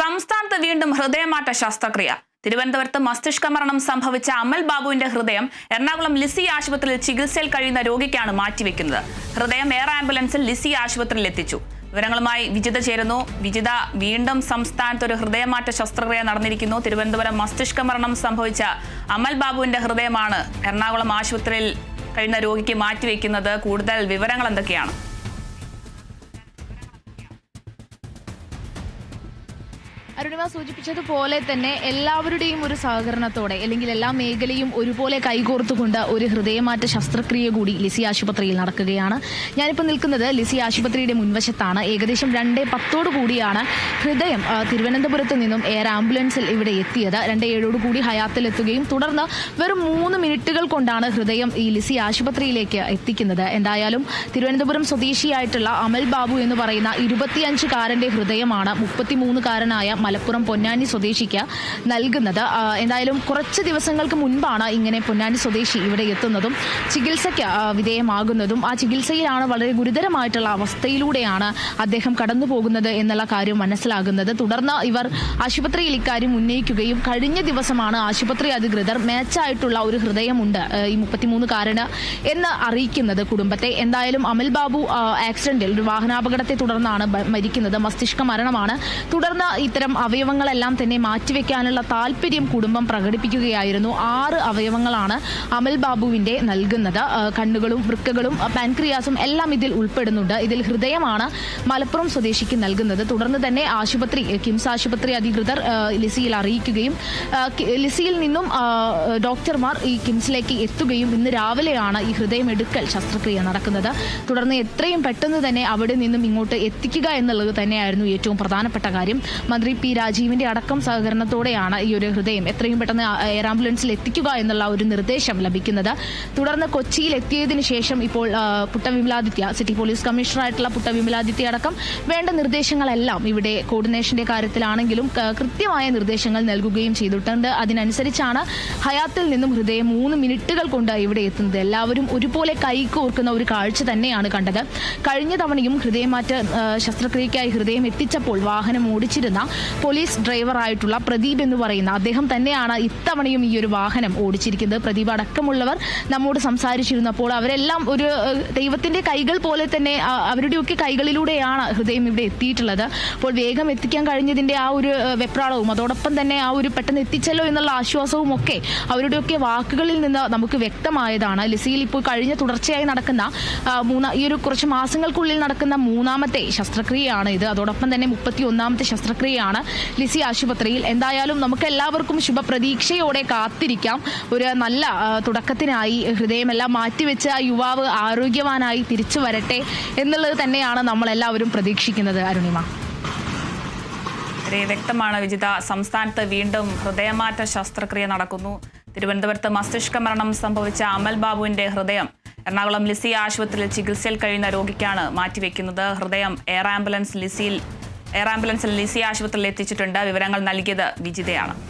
സംസ്ഥാനത്ത് വീണ്ടും ഹൃദയമാറ്റ ശസ്ത്രക്രിയ. തിരുവനന്തപുരത്ത് മസ്തിഷ്ക മരണം സംഭവിച്ച അമൽ ബാബുവിന്റെ ഹൃദയം എറണാകുളം ലിസി ആശുപത്രിയിൽ ചികിത്സയിൽ കഴിയുന്ന രോഗിക്കാണ് മാറ്റിവെക്കുന്നത്. ഹൃദയം എയർ ആംബുലൻസിൽ ലിസി ആശുപത്രിയിൽ എത്തിച്ചു. വിവരങ്ങളുമായി വിജിത ചേരുന്നു. വിജിത വീണ്ടും സംസ്ഥാനത്ത് ഒരു ഹൃദയമാറ്റ ശസ്ത്രക്രിയ നടന്നിരിക്കുന്നു. തിരുവനന്തപുരം മസ്തിഷ്ക മരണം സംഭവിച്ച അമൽ ബാബുവിന്റെ ഹൃദയമാണ് എറണാകുളം ആശുപത്രിയിൽ കഴിയുന്ന രോഗിക്ക് മാറ്റിവെക്കുന്നത്. കൂടുതൽ വിവരങ്ങൾ എന്തൊക്കെയാണ്? അരുണിമ സൂചിപ്പിച്ചതുപോലെ തന്നെ എല്ലാവരുടെയും ഒരു സഹകരണത്തോടെ അല്ലെങ്കിൽ എല്ലാ മേഖലയും ഒരുപോലെ കൈകോർത്തുകൊണ്ട് ഒരു ഹൃദയമാറ്റ ശസ്ത്രക്രിയ കൂടി ലിസി ആശുപത്രിയിൽ നടക്കുകയാണ്. ഞാനിപ്പോൾ നിൽക്കുന്നത് ലിസി ആശുപത്രിയുടെ മുൻവശത്താണ്. ഏകദേശം രണ്ടേ പത്തോടു കൂടിയാണ് ഹൃദയം തിരുവനന്തപുരത്ത് നിന്നും എയർ ആംബുലൻസിൽ ഇവിടെ എത്തിയത്. രണ്ടേ ഏഴോട് കൂടി ഹയാത്തിൽ എത്തുകയും തുടർന്ന് വെറും മൂന്ന് മിനിറ്റുകൾ കൊണ്ടാണ് ഹൃദയം ഈ ലിസി ആശുപത്രിയിലേക്ക് എത്തിക്കുന്നത്. എന്തായാലും തിരുവനന്തപുരം സ്വദേശിയായിട്ടുള്ള അമൽ ബാബു എന്ന് പറയുന്ന ഇരുപത്തിയഞ്ചുകാരന്റെ ഹൃദയമാണ് മുപ്പത്തിമൂന്നുകാരനായ മലപ്പുറം പൊന്നാനി സ്വദേശിക്ക് നൽകുന്നത്. എന്തായാലും കുറച്ച് ദിവസങ്ങൾക്ക് മുൻപാണ് ഇങ്ങനെ പൊന്നാനി സ്വദേശി ഇവിടെ എത്തുന്നതും ചികിത്സയ്ക്ക് വിധേയമാകുന്നതും. ആ ചികിത്സയിലാണ് വളരെ ഗുരുതരമായിട്ടുള്ള അവസ്ഥയിലൂടെയാണ് അദ്ദേഹം കടന്നു പോകുന്നത് എന്നുള്ള കാര്യം മനസ്സിലാകുന്നത്. തുടർന്ന് ഇവർ ആശുപത്രിയിൽ ഇക്കാര്യം ഉന്നയിക്കുകയും കഴിഞ്ഞ ദിവസമാണ് ആശുപത്രി അധികൃതർ മേച്ചായിട്ടുള്ള ഒരു ഹൃദയമുണ്ട് ഈ മുപ്പത്തിമൂന്നുകാരന് എന്ന് അറിയിക്കുന്നത് കുടുംബത്തെ. എന്തായാലും അമൽ ബാബു ആക്സിഡന്റിൽ ഒരു വാഹനാപകടത്തെ തുടർന്നാണ് മരിക്കുന്നത്. മസ്തിഷ്ക മരണമാണ്. തുടർന്ന് ഇത്തരം അവയവങ്ങളെല്ലാം തന്നെ മാറ്റിവെക്കാനുള്ള താല്പര്യം കുടുംബം പ്രകടിപ്പിക്കുകയായിരുന്നു. ആറ് അവയവങ്ങളാണ് അമൽ ബാബുവിന്റെ നൽകുന്നത്. കണ്ണുകളും വൃക്കകളും പാൻക്രിയാസും എല്ലാം ഇതിൽ ഉൾപ്പെടുന്നുണ്ട്. ഇതിൽ ഹൃദയമാണ് മലപ്പുറം സ്വദേശിക്ക് നൽകുന്നത്. തുടർന്ന് തന്നെ ആശുപത്രി കിംസ് ആശുപത്രി അധികൃതർ ലിസിയിൽ അറിയിക്കുകയും ലിസിയിൽ നിന്നും ഡോക്ടർമാർ ഈ കിംസിലേക്ക് എത്തുകയും ഇന്ന് രാവിലെയാണ് ഈ ഹൃദയം എടുക്കൽ ശസ്ത്രക്രിയ നടക്കുന്നത്. തുടർന്ന് എത്രയും പെട്ടെന്ന് തന്നെ അവിടെ നിന്നും ഇങ്ങോട്ട് എത്തിക്കുക എന്നുള്ളത് തന്നെയായിരുന്നു ഏറ്റവും പ്രധാനപ്പെട്ട കാര്യം. മന്ത്രി പി. രാജീവിന്റെ അടക്കം സഹകരണത്തോടെയാണ് ഈ ഒരു ഹൃദയം എത്രയും പെട്ടെന്ന് എയർ ആംബുലൻസിൽ എത്തിക്കുക എന്നുള്ള ഒരു നിർദ്ദേശം ലഭിക്കുന്നത്. തുടർന്ന് കൊച്ചിയിൽ എത്തിയതിനു ശേഷം ഇപ്പോൾ പുട്ട വിമലാദിത്യ സിറ്റി പോലീസ് കമ്മീഷണറായിട്ടുള്ള പുട്ട വിമലാദിത്യ അടക്കം വേണ്ട നിർദ്ദേശങ്ങളെല്ലാം ഇവിടെ കോർഡിനേഷന്റെ കാര്യത്തിലാണെങ്കിലും കൃത്യമായ നിർദ്ദേശങ്ങൾ നൽകുകയും ചെയ്തിട്ടുണ്ട്. അതിനനുസരിച്ചാണ് ഹയാത്തിൽ നിന്നും ഹൃദയം മൂന്ന് മിനിറ്റുകൾ കൊണ്ട് ഇവിടെ എത്തുന്നത്. എല്ലാവരും ഒരുപോലെ കൈകോർക്കുന്ന ഒരു കാഴ്ച തന്നെയാണ് കണ്ടത്. കഴിഞ്ഞ തവണയും ഹൃദയമാറ്റ ശസ്ത്രക്രിയയ്ക്കായി ഹൃദയം എത്തിച്ചപ്പോൾ വാഹനം ഓടിച്ചിരുന്ന പോലീസ് ഡ്രൈവറായിട്ടുള്ള പ്രദീപ് എന്ന് പറയുന്ന അദ്ദേഹം തന്നെയാണ് ഇത്തവണയും ഈ ഒരു വാഹനം ഓടിച്ചിരിക്കുന്നത്. പ്രദീപ് അടക്കമുള്ളവർ നമ്മോട് സംസാരിച്ചിരുന്നപ്പോൾ അവരെല്ലാം ഒരു ദൈവത്തിന്റെ കൈകൾ പോലെ തന്നെ അവരുടെയൊക്കെ കൈകളിലൂടെയാണ് ഹൃദയം ഇവിടെ എത്തിയിട്ടുള്ളത്. അപ്പോൾ വേഗം എത്തിക്കാൻ കഴിഞ്ഞതിന്റെ ആ ഒരു വെപ്രാളവും അതോടൊപ്പം തന്നെ ആ ഒരു പെട്ടെന്ന് എത്തിച്ചല്ലോ എന്നുള്ള ആശ്വാസവും ഒക്കെ അവരുടെയൊക്കെ വാക്കുകളിൽ നിന്ന് നമുക്ക് വ്യക്തമായതാണ്. ലിസിയിൽ ഇപ്പോൾ കഴിഞ്ഞ തുടർച്ചയായി നടക്കുന്ന മൂന്നാ ഈ ഒരു കുറച്ച് മാസങ്ങൾക്കുള്ളിൽ നടക്കുന്ന മൂന്നാമത്തെ ശസ്ത്രക്രിയയാണ് ഇത്. അതോടൊപ്പം തന്നെ മുപ്പത്തി ഒന്നാമത്തെ ശസ്ത്രക്രിയയാണ് ലിസി ആശുപത്രിയിൽ. എന്തായാലും നമുക്ക് എല്ലാവർക്കും ശുഭപ്രതീക്ഷയോടെ കാത്തിരിക്കാം. ഒരു നല്ല തുടക്കത്തിനായി ഹൃദയമെല്ലാം മാറ്റിവെച്ച യുവാവ് ആരോഗ്യവാനായി തിരിച്ചു വരട്ടെ എന്നുള്ളത് തന്നെയാണ് നമ്മളെല്ലാവരും പ്രതീക്ഷിക്കുന്നത് അരുണിമ. വ്യക്തമാണ് വിജിത. സംസ്ഥാനത്ത് വീണ്ടും ഹൃദയമാറ്റ ശസ്ത്രക്രിയ നടക്കുന്നു. തിരുവനന്തപുരത്ത് മസ്തിഷ്ക മരണം സംഭവിച്ച അമൽ ബാബുവിന്റെ ഹൃദയം. എറണാകുളം ലിസി ആശുപത്രിയിൽ ചികിത്സയിൽ കഴിയുന്ന രോഗിക്കാണ് മാറ്റിവെക്കുന്നത്. ഹൃദയം എയർ ആംബുലൻസ് ലിസിയിൽ എയർ ആംബുലൻസിൽ ലിസിയ ആശുപത്രിയിൽ എത്തിച്ചിട്ടുണ്ട്. വിവരങ്ങൾ നൽകിയത് വിജിതയാണ്.